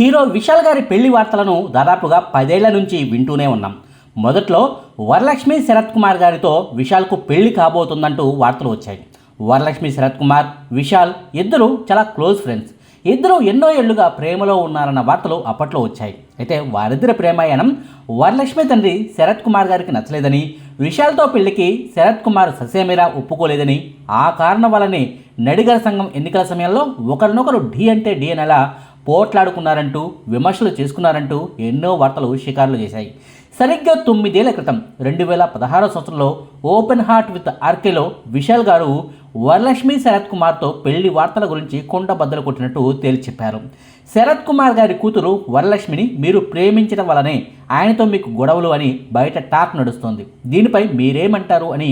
Hero Vishal గారి పెళ్ళి వార్తలను దాదాపుగా పదేళ్ళ నుంచి వింటూనే ఉన్నాం. మొదట్లో వరలక్ష్మి శరత్ కుమార్ గారితో విశాల్కు పెళ్ళి కాబోతుందంటూ వార్తలు వచ్చాయి. వరలక్ష్మి శరత్ కుమార్ విశాల్ ఇద్దరు చాలా క్లోజ్ ఫ్రెండ్స్. ఇద్దరు ఎన్నో ఏళ్ళుగా ప్రేమలో ఉన్నారన్న వార్తలు అప్పట్లో వచ్చాయి. అయితే వారిద్దరి ప్రేమాయణం వరలక్ష్మి తండ్రి శరత్ కుమార్ గారికి నచ్చలేదని విశాల్తో పెళ్ళికి శరత్ కుమార్ ససేమిరా ఒప్పుకోలేదని ఆ కారణం వల్లనే నడిగర సంఘం ఎన్నికల సమయంలో ఒకరినొకరు ఢీ అంటే ఢీ అనేలా పోట్లాడుకున్నారంటూ విమర్శలు చేసుకున్నారంటూ ఎన్నో వార్తలు షికారులు చేశాయి. సరిగ్గా తొమ్మిదేళ్ళ క్రితం రెండు వేల పదహారో సంవత్సరంలో ఓపెన్ హార్ట్ విత్ ఆర్కేలో విశాల్ గారు వరలక్ష్మి శరత్ కుమార్తో పెళ్ళి వార్తల గురించి కొండ బద్దలు కొట్టినట్టు తేల్చి చెప్పారు. శరత్ కుమార్ గారి కూతురు వరలక్ష్మిని మీరు ప్రేమించడం వల్లనే ఆయనతో మీకు గొడవలు అని బయట టాక్ నడుస్తోంది. దీనిపై మీరేమంటారు అని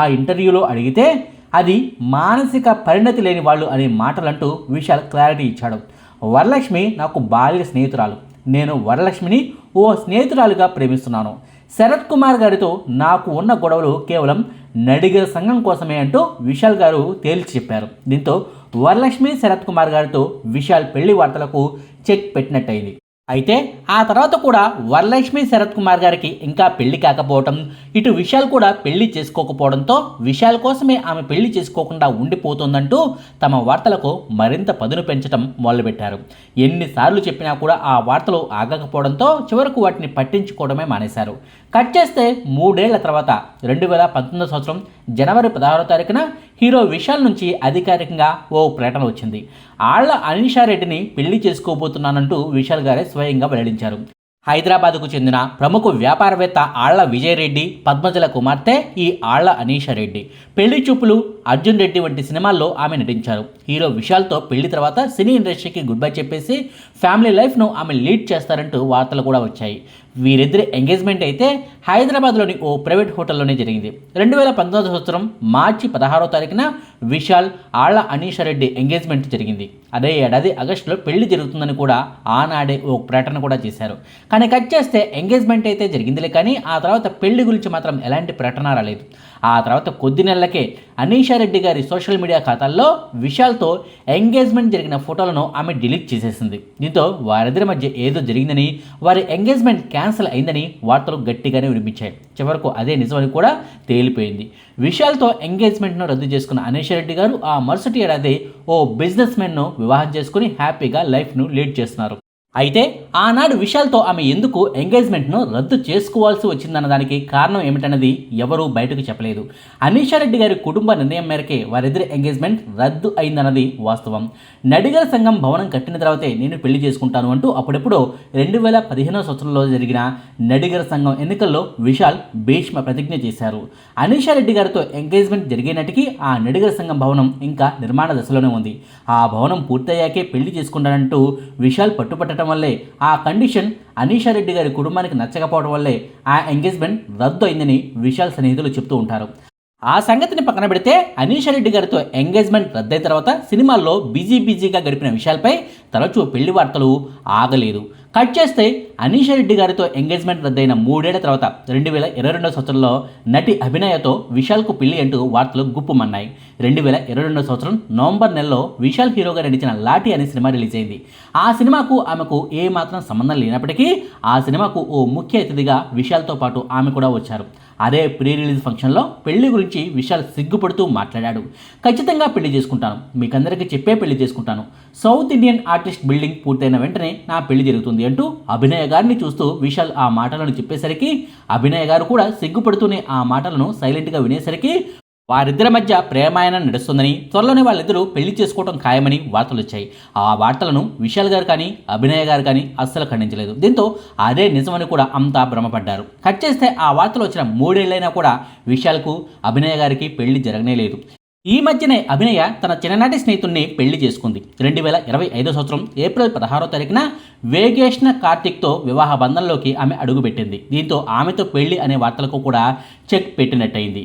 ఆ ఇంటర్వ్యూలో అడిగితే అది మానసిక పరిణతి లేని వాళ్ళు అనే మాటలంటూ విశాల్ క్లారిటీ ఇచ్చాడు. వరలక్ష్మి నాకు బాల్య స్నేహితురాలు. నేను వరలక్ష్మిని ఓ స్నేహితురాలుగా ప్రేమిస్తున్నాను. శరత్ కుమార్ గారితో నాకు ఉన్న గొడవలు కేవలం నడిగర సంఘం కోసమే అంటూ విశాల్ గారు తేల్చి చెప్పారు. దీంతో వరలక్ష్మి శరత్ కుమార్ గారితో విశాల్ పెళ్ళి వార్తలకు చెక్ పెట్టినట్టయింది. అయితే ఆ తర్వాత కూడా వరలక్ష్మి శరత్ కుమార్ గారికి ఇంకా పెళ్ళి కాకపోవటం ఇటు విశాల్ కూడా పెళ్ళి చేసుకోకపోవడంతో విశాల్ కోసమే ఆమె పెళ్ళి చేసుకోకుండా ఉండిపోతుందంటూ తమ వార్తలకు మరింత పదును పెంచడం మొదలుపెట్టారు. ఎన్నిసార్లు చెప్పినా కూడా ఆ వార్తలు ఆగకపోవడంతో చివరకు వాటిని పట్టించుకోవడమే మానేశారు. కట్ చేస్తే మూడేళ్ళ తర్వాత రెండు వేల పంతొమ్మిదో సంవత్సరం జనవరి పదహారో తారీఖున హీరో విశాల్ నుంచి అధికారికంగా ఓ ప్రకటన వచ్చింది. ఆళ్ళ అనిషారెడ్డిని పెళ్ళి చేసుకోబోతున్నానంటూ విశాల్ గారే స్వయంగా వెల్లడించారు. హైదరాబాద్కు చెందిన ప్రముఖ వ్యాపారవేత్త ఆళ్ళ విజయరెడ్డి పద్మజల కుమార్తె ఈ ఆళ్ళ అనీషారెడ్డి పెళ్ళి చూపులు అర్జున్ రెడ్డి వంటి సినిమాల్లో ఆమె నటించారు. హీరో విశాల్తో పెళ్ళి తర్వాత సినీ ఇండస్ట్రీకి గుడ్ బై చెప్పేసి ఫ్యామిలీ లైఫ్ను ఆమె లీడ్ చేస్తారంటూ వార్తలు కూడా వచ్చాయి. వీరిద్దరి ఎంగేజ్మెంట్ అయితే హైదరాబాద్లోని ఓ ప్రైవేట్ హోటల్లోనే జరిగింది. రెండు వేల పంతొమ్మిది సంవత్సరం మార్చి పదహారో తారీఖున విశాల్ ఆళ్ళ అనీషారెడ్డి ఎంగేజ్మెంట్ జరిగింది. అదే ఏడాది ఆగస్టులో పెళ్ళి జరుగుతుందని కూడా ఆనాడే ఓ ప్రకటన కూడా చేశారు. కానీ కట్ చేస్తే ఎంగేజ్మెంట్ అయితే జరిగిందిలే కానీ ఆ తర్వాత పెళ్ళి గురించి మాత్రం ఎలాంటి ప్రకటన రాలేదు. ఆ తర్వాత కొద్ది నెలలకే అనీషారెడ్డి గారి సోషల్ మీడియా ఖాతాల్లో విశాల్తో ఎంగేజ్మెంట్ జరిగిన ఫోటోలను ఆమె డిలీట్ చేసేసింది. దీంతో వారిద్దరి మధ్య ఏదో జరిగిందని వారి ఎంగేజ్మెంట్ క్యాన్సిల్ అయిందని వార్తలు గట్టిగానే వినిపించాయి. చివరకు అదే నిజమని కూడా తేలిపోయింది. విశాల్తో ఎంగేజ్మెంట్ను రద్దు చేసుకున్న అనీషారెడ్డి గారు ఆ మరుసటి ఏడాది ఓ బిజినెస్ మెన్ను వివాహం చేసుకుని హ్యాపీగా లైఫ్ను లీడ్ చేస్తున్నారు. అయితే ఆనాడు విశాల్తో ఆమె ఎందుకు ఎంగేజ్మెంట్ను రద్దు చేసుకోవాల్సి వచ్చిందన్న దానికి కారణం ఏమిటన్నది ఎవరూ బయటకు చెప్పలేదు. రెడ్డి గారి కుటుంబ నిర్ణయం మేరకే వారిద్దరి ఎంగేజ్మెంట్ రద్దు అయిందన్నది వాస్తవం. నడిగల సంఘం భవనం కట్టిన తర్వాతే నేను పెళ్ళి చేసుకుంటాను అంటూ అప్పుడెప్పుడు రెండు వేల పదిహేనో సంవత్సరంలో జరిగిన నడిగర సంఘం ఎన్నికల్లో విశాల్ భీష్మ ప్రతిజ్ఞ చేశారు. అనీషారెడ్డి గారితో ఎంగేజ్మెంట్ జరిగినట్టుకి ఆ నడిగర సంఘం భవనం ఇంకా నిర్మాణ దశలోనే ఉంది. ఆ భవనం పూర్తయ్యాకే పెళ్ళి చేసుకుంటానంటూ విశాల్ ఉండటం వల్లే ఆ కండిషన్ అనీషారెడ్డి గారి కుటుంబానికి నచ్చకపోవడం వల్లే ఆ ఎంగేజ్మెంట్ రద్దు అయిందని విశాల్ సన్నిహితులు చెప్తూ ఉంటారు. ఆ సంగతిని పక్కన పెడితే అనీషారెడ్డి గారితో ఎంగేజ్మెంట్ రద్దయిన తర్వాత సినిమాల్లో బిజీ బిజీగా గడిపిన విషయాలపై తరచూ పెళ్ళి వార్తలు ఆగలేదు. కట్ చేస్తే అనీషారెడ్డి గారితో ఎంగేజ్మెంట్ రద్దయిన మూడేళ్ళ తర్వాత రెండు వేల ఇరవై రెండో సంవత్సరంలో నటి అభినయతో విశాల్కు పెళ్ళి అంటూ వార్తలు గుప్పుమన్నాయి. రెండు వేల ఇరవై రెండో సంవత్సరం నవంబర్ నెలలో విశాల్ హీరోగా నటించిన లాఠీ అనే సినిమా రిలీజ్ అయింది. ఆ సినిమాకు ఆమెకు ఏ మాత్రం సంబంధం లేనప్పటికీ ఆ సినిమాకు ఓ ముఖ్య అతిథిగా విశాల్తో పాటు ఆమె కూడా వచ్చారు. అదే ప్రీ రిలీజ్ ఫంక్షన్లో పెళ్ళి గురించి విశాల్ సిగ్గుపడుతూ మాట్లాడాడు. ఖచ్చితంగా పెళ్ళి చేసుకుంటాను. మీకందరికీ చెప్పే పెళ్ళి చేసుకుంటాను. సౌత్ ఇండియన్ ఆర్టిస్ట్ బిల్డింగ్ పూర్తయిన వెంటనే నా పెళ్ళి జరుగుతుంది అంటూ అభినయ గారిని చూస్తూ విశాల్ ఆ మాటలను చెప్పేసరికి అభినయ గారు కూడా సిగ్గుపడుతూనే ఆ మాటలను సైలెంట్గా వినేసరికి వారిద్దరి మధ్య ప్రేమాయణం నడుస్తుందని త్వరలోనే వాళ్ళిద్దరూ పెళ్ళి చేసుకోవడం ఖాయమని వార్తలు వచ్చాయి. ఆ వార్తలను విశాల్ గారు కానీ అభినయ గారు కానీ అస్సలు ఖండించలేదు. దీంతో అదే నిజమని కూడా అంతా భ్రమపడ్డారు. కట్ చేస్తే ఆ వార్తలు వచ్చిన మూడేళ్ళైనా కూడా విశాల్కు అభినయ గారికి పెళ్ళి జరగనే లేదు. ఈ మధ్యనే అభినయ తన చిన్ననాటి స్నేహితుడిని పెళ్ళి చేసుకుంది. రెండు వేల ఇరవై ఐదో సంవత్సరం ఏప్రిల్ పదహారో తారీఖున వేగేష్ణ కార్తిక్తో వివాహ బంధంలోకి ఆమె అడుగుపెట్టింది. దీంతో ఆమెతో పెళ్ళి అనే వార్తలకు కూడా చెక్ పెట్టినట్టయింది.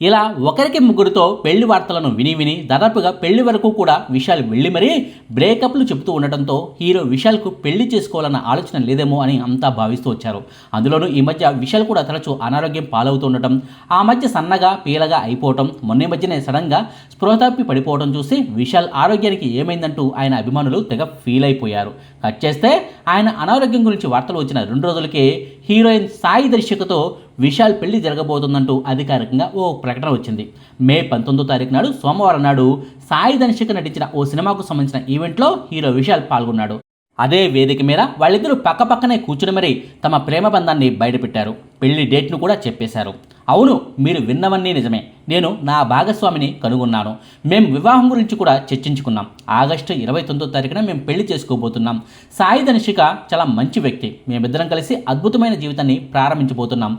ఇలా ఒకరికి ముగ్గురితో పెళ్ళి వార్తలను విని విని దాదాపుగా పెళ్ళి వరకు కూడా విశాల్ వెళ్ళి మరీ బ్రేకప్లు చెబుతూ ఉండటంతో హీరో విశాల్కు పెళ్ళి చేసుకోవాలన్న ఆలోచన లేదేమో అని అంతా భావిస్తూ వచ్చారు. అందులోనూ ఈ మధ్య విశాల్ కూడా తరచూ అనారోగ్యం పాలవుతూ ఉండటం ఆ మధ్య సన్నగా పీలగా అయిపోవటం మొన్న ఈ మధ్యనే సడన్గా స్పృహతప్పి పడిపోవడం చూసి విశాల్ ఆరోగ్యానికి ఏమైందంటూ ఆయన అభిమానులు తెగ ఫీల్ అయిపోయారు. కట్ చేస్తే ఆయన అనారోగ్యం గురించి వార్తలు వచ్చిన రెండు రోజులకే హీరోయిన్ సాయి దర్శకతో విశాల్ పెళ్ళి జరగబోతుందంటూ అధికారికంగా ఓ ప్రకటన వచ్చింది. మే పంతొమ్మిదో తారీఖు నాడు సోమవారం నాడు సాయి దర్శక నటించిన ఓ సినిమాకు సంబంధించిన ఈవెంట్లో హీరో విశాల్ పాల్గొన్నాడు. అదే వేదిక మీద వాళ్ళిద్దరూ పక్కపక్కనే కూర్చుని మరీ తమ ప్రేమ బంధాన్ని బయటపెట్టారు. పెళ్ళి డేట్ను కూడా చెప్పేశారు. అవును మీరు విన్నవన్నీ నిజమే. నేను నా భాగస్వామిని కనుగొన్నాను. మేము వివాహం గురించి కూడా చర్చించుకున్నాం. ఆగస్టు ఇరవై తొమ్మిదో తారీఖున మేము పెళ్ళి చేసుకోబోతున్నాం. సాయి ధనుషిక చాలా మంచి వ్యక్తి. మేమిద్దరం కలిసి అద్భుతమైన జీవితాన్ని ప్రారంభించబోతున్నాం.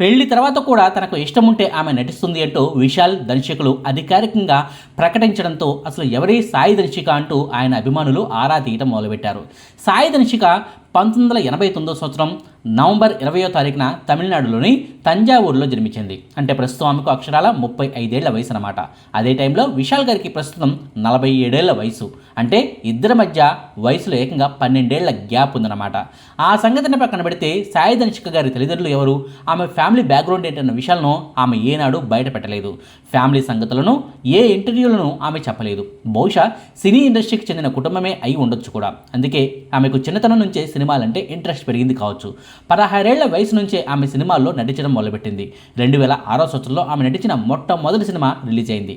పెళ్ళి తర్వాత కూడా తనకు ఇష్టం ఉంటే ఆమె నటిస్తుంది అంటూ విశాల్ దర్శకులు అధికారికంగా ప్రకటించడంతో అసలు ఎవరి సాయి దర్శిక అంటూ ఆయన అభిమానులు ఆరా తీయటం మొదలుపెట్టారు. సాయి ధనుషిక పంతొమ్మిది వందల ఎనభై తొమ్మిదో సంవత్సరం నవంబర్ ఇరవయో తారీఖున తమిళనాడులోని తంజావూరులో జన్మించింది. అంటే ప్రస్తుతం ఆమెకు అక్షరాల ముప్పై ఐదేళ్ళ వయసు అనమాట అదే టైంలో విశాల్ గారికి ప్రస్తుతం నలభై ఏడేళ్ళ వయసు. అంటే ఇద్దరి మధ్య వయసులో ఏకంగా పన్నెండేళ్ళ గ్యాప్ ఉందన్నమాట. ఆ సంగతిని పక్కన పెడితే సాయి ధనుషిక గారి తల్లిదండ్రులు ఎవరు? ఆమె ఫ్యామిలీ బ్యాక్గ్రౌండ్ ఏంటన్న విషయాలను ఆమె ఏనాడు బయట పెట్టలేదు ఫ్యామిలీ సంగతులను ఏ ఇంటర్వ్యూలను ఆమె చెప్పలేదు. బహుశా సినీ ఇండస్ట్రీకి చెందిన కుటుంబమే అయి ఉండొచ్చు కూడా. అందుకే ఆమెకు చిన్నతనం నుంచే సినిమాలంటే ఇంట్రెస్ట్ పెరిగింది కావచ్చు. పదహారేళ్ళ వయసు నుంచే ఆమె సినిమాల్లో నటించడం మొదలుపెట్టింది. రెండు వేల ఆరో సంవత్సరంలో ఆమె నటించిన మొట్టమొదటి సినిమా రిలీజ్ అయింది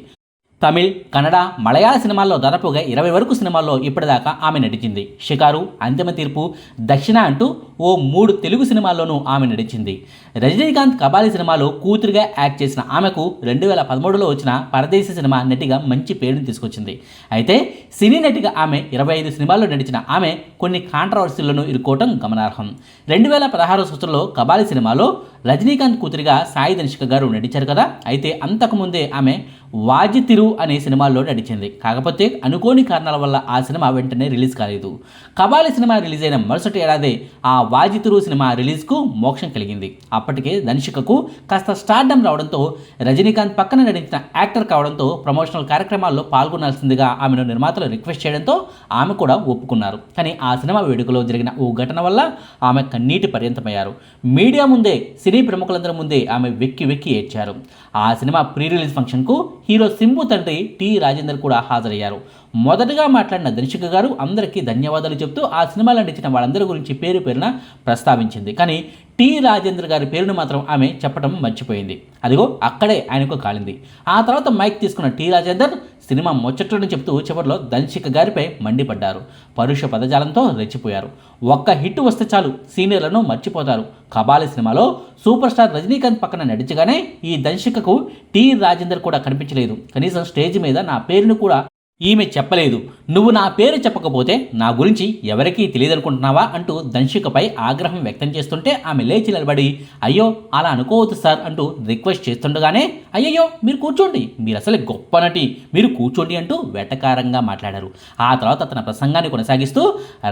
తమిళ్ కన్నడ మలయాళ సినిమాల్లో దాదాపుగా ఇరవై వరకు సినిమాల్లో ఇప్పటిదాకా ఆమె నటించింది. షికారు అంతిమ తీర్పు దక్షిణ అంటూ ఓ మూడు తెలుగు సినిమాల్లోనూ ఆమె నటించింది. రజనీకాంత్ కబాలి సినిమాలో కూతురుగా యాక్ట్ చేసిన ఆమెకు రెండు వేల పదమూడులో వచ్చిన పరదేశీ సినిమా నటిగా మంచి పేరుని తీసుకొచ్చింది. అయితే సినీ నటిగా ఆమె ఇరవై ఐదు సినిమాల్లో నటించిన ఆమె కొన్ని కాంట్రవర్సీలను ఇరుక్కోవటం గమనార్హం. రెండు వేల పదహారు సంవత్సరంలో కబాలి సినిమాలో రజనీకాంత్ కూతురిగా సాయి ధనుషిక గారు నటించారు కదా? అయితే అంతకుముందే ఆమె వాజితిరు అనే సినిమాల్లో నటించింది కాకపోతే అనుకోని కారణాల వల్ల ఆ సినిమా వెంటనే రిలీజ్ కాలేదు. కబాలి సినిమా రిలీజ్ అయిన మరుసటి ఏడాది ఆ వాజితిరు సినిమా రిలీజ్కు మోక్షం కలిగింది. అప్పటికే ధనుషికకు కాస్త స్టార్డమ్ రావడంతో రజనీకాంత్ పక్కన నటించిన యాక్టర్ కావడంతో ప్రమోషనల్ కార్యక్రమాల్లో పాల్గొనాల్సిందిగా ఆమెను నిర్మాతలు రిక్వెస్ట్ చేయడంతో ఆమె కూడా ఒప్పుకున్నారు. కానీ ఆ సినిమా వేడుకలో జరిగిన ఓ ఘటన వల్ల ఆమె కన్నీటి పర్యంతమయ్యారు. మీడియా ముందే సినీ ప్రముఖులందరి ముందే ఆమె వెక్కి వెక్కి ఏడ్చారు. ఆ సినిమా ప్రీ రిలీజ్ ఫంక్షన్కు హీరో సింబు తండ్రి టి రాజేందర్ కూడా హాజరయ్యారు. మొదటగా మాట్లాడిన దర్శక గారు అందరికీ ధన్యవాదాలు చెప్తూ ఆ సినిమాలో నటించిన వాళ్ళందరి గురించి పేరు పేరున ప్రస్తావించింది. కానీ టి రాజేంద్ర గారి పేరును మాత్రం ఆమె చెప్పడం మర్చిపోయింది. అదిగో అక్కడే ఆయనకు కాలింది. ఆ తర్వాత మైక్ తీసుకున్న టి రాజేందర్ సినిమా ముచ్చట్లను చెప్తూ చివరిలో దంశిక గారిపై మండిపడ్డారు. పరుష పదజాలంతో రెచ్చిపోయారు. ఒక్క హిట్ వస్తే చాలు సీనియర్లను మర్చిపోతారు. కబాలి సినిమాలో సూపర్ స్టార్ రజనీకాంత్ పక్కన నడిచగానే ఈ దంశికకు టి రాజేందర్ కూడా కనిపించలేదు. కనీసం స్టేజ్ మీద నా పేరును కూడా ఈమె చెప్పలేదు. నువ్వు నా పేరు చెప్పకపోతే నా గురించి ఎవరికీ తెలియదనుకుంటున్నావా? అంటూ దంశికపై ఆగ్రహం వ్యక్తం చేస్తుంటే ఆమె లేచి నిలబడి అయ్యో అలా అనుకోవద్దు సార్ అంటూ రిక్వెస్ట్ చేస్తుండగానే అయ్యయ్యో మీరు కూర్చోండి. మీరు అసలు గొప్ప నటి. మీరు కూర్చోండి అంటూ వెటకారంగా మాట్లాడారు. ఆ తర్వాత తన ప్రసంగాన్ని కొనసాగిస్తూ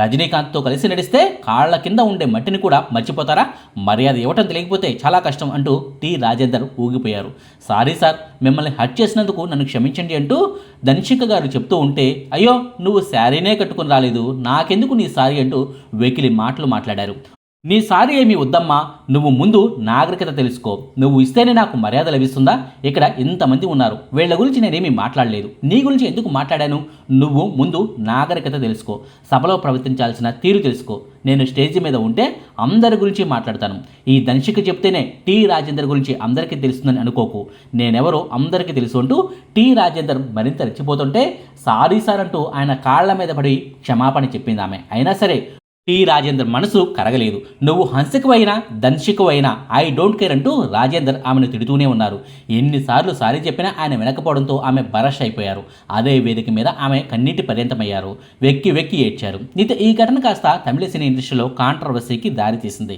రజనీకాంత్తో కలిసి నడిస్తే కాళ్ళ కింద ఉండే మట్టిని కూడా మర్చిపోతారా? మర్యాద ఇవ్వటం తెలియకపోతే చాలా కష్టం అంటూ టి. రాజేందర్ ఊగిపోయారు. సారీ సార్ మిమ్మల్ని హట్ చేసినందుకు నన్ను క్షమించండి అంటూ దంశిక గారు చెప్తూ ఉంటే అయ్యో నువ్వు శారీనే కట్టుకుని రాలేదు. నాకెందుకు నీ సారీ? అంటూ వెకిలి మాటలు మాట్లాడారు. నీ సారీ ఏమి వద్దమ్మా. నువ్వు ముందు నాగరికత తెలుసుకో. నువ్వు ఇస్తేనే నాకు మర్యాద లభిస్తుందా? ఇక్కడ ఇంతమంది ఉన్నారు. వీళ్ళ గురించి నేనేమీ మాట్లాడలేదు. నీ గురించి ఎందుకు మాట్లాడాను? నువ్వు ముందు నాగరికత తెలుసుకో. సభలో ప్రవర్తించాల్సిన తీరు తెలుసుకో. నేను స్టేజ్ మీద ఉంటే అందరి గురించి మాట్లాడతాను. ఈ దంశిక చెప్తేనే టీ రాజేందర్ గురించి అందరికీ తెలుస్తుందని అనుకోకు. నేనెవరో అందరికీ తెలుసు అంటూ టీ రాజేందర్ మరింత రెచ్చిపోతుంటే సారీ సార్ అంటూ ఆయన కాళ్ళ మీద పడి క్షమాపణ చెప్పింది ఆమె అయినా సరే టి రాజేందర్ మనసు కరగలేదు. నువ్వు హంసకువైనా దంశకువైనా ఐ డోంట్ కేర్ అంటూ రాజేందర్ ఆమెను తిడుతూనే ఉన్నారు. ఎన్నిసార్లు సారీ చెప్పినా ఆయన వినకపోవడంతో ఆమె బరష్ అయిపోయారు. అదే వేదిక మీద ఆమె కన్నీటి పర్యంతమయ్యారు. వెక్కి వెక్కి ఏడ్చారు. అయితే ఈ ఘటన కాస్త తమిళ సినీ ఇండస్ట్రీలో కాంట్రవర్సీకి దారితీసింది.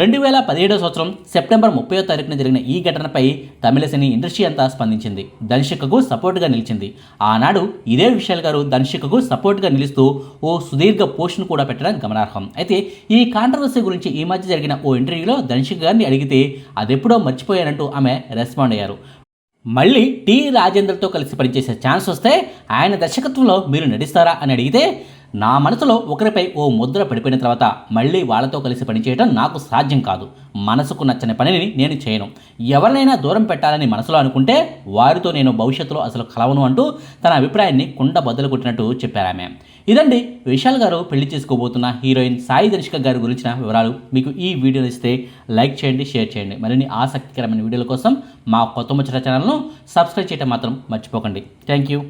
రెండు వేల పదిహేడో సంవత్సరం సెప్టెంబర్ ముప్పై తారీఖున జరిగిన ఈ ఘటనపై తమిళ సినీ ఇండస్ట్రీ అంతా స్పందించింది. ధనుషికకు సపోర్ట్గా నిలిచింది. ఆనాడు ఇదే విశాల్ గారు ధనుషికకు సపోర్ట్గా నిలుస్తూ ఓ సుదీర్ఘ పోస్ట్ను కూడా పెట్టడం గమనార్హం. అయితే ఈ కాంట్రవర్సీ గురించి ఈ మధ్య జరిగిన ఓ ఇంటర్వ్యూలో ధనుషిక గారిని అడిగితే అదెప్పుడో మర్చిపోయానంటూ ఆమె రెస్పాండ్ అయ్యారు. మళ్ళీ టి రాజేంద్రతో కలిసి పనిచేసే ఛాన్స్ వస్తే ఆయన దర్శకత్వంలో మీరు నటిస్తారా అని అడిగితే నా మనసులో ఒకరిపై ఓ ముద్ర పడిపోయిన తర్వాత మళ్ళీ వాళ్ళతో కలిసి పనిచేయడం నాకు సాధ్యం కాదు. మనసుకు నచ్చని పనిని నేను చేయను. ఎవరినైనా దూరం పెట్టాలని మనసులో అనుకుంటే వారితో నేను భవిష్యత్తులో అసలు కలవను అంటూ తన అభిప్రాయాన్ని కుండ బద్దలు కొట్టినట్టు చెప్పారు ఇదండి విశాల్ గారు పెళ్ళి చేసుకోబోతున్న హీరోయిన్ సాయి ధనిష్క గారి గురించిన వివరాలు. మీకు ఈ వీడియో ఇస్తే లైక్ చేయండి షేర్ చేయండి. మరిన్ని ఆసక్తికరమైన వీడియోల కోసం మా కొత్త ముచ్చట ఛానల్ను సబ్స్క్రైబ్ చేయడం మాత్రం మర్చిపోకండి. Thank you.